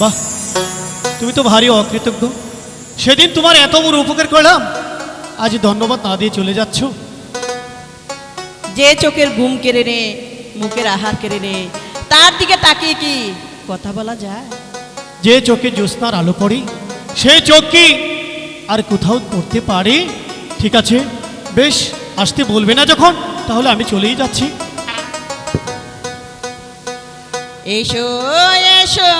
বাহ তুমি তো ভারী অকৃতজ্ঞ। সেদিন তোমার এত বড় উপকার করলাম আজ ধন্যবাদ না দিয়ে চলে যাচ্ছ। যে চোখের ঘুম কেড়ে নে মুখের আহার কেড়ে নে তার দিকে তাকিয়ে কি কথা বলা যায়? যে চোখে জ্যোৎস্নার আলো পড়ে সেই চোখ কি আর কোথাও পড়তে পারে? ঠিক আছে বেশ আসতে বলবে না যখন তাহলে আমি চলেই যাচ্ছি। এসো এসো।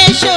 এসো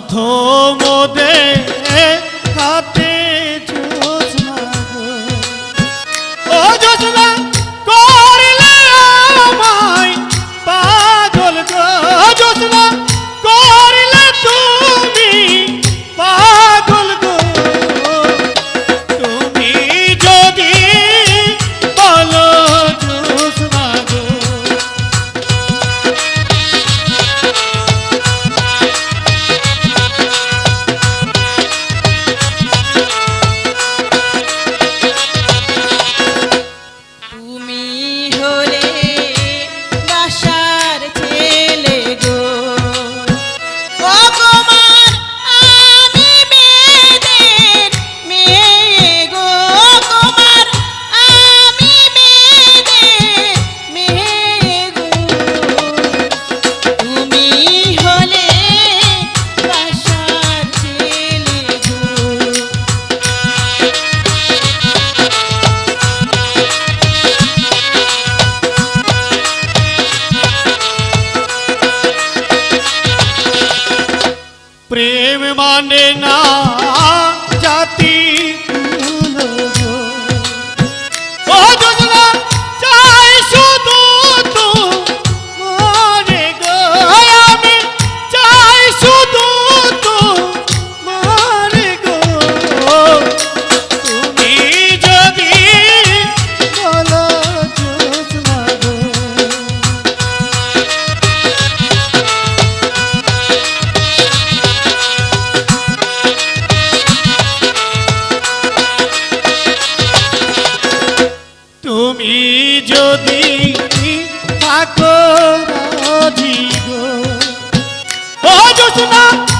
todo প্রেম মানে না যদি থাকো জীব ও জোসনা!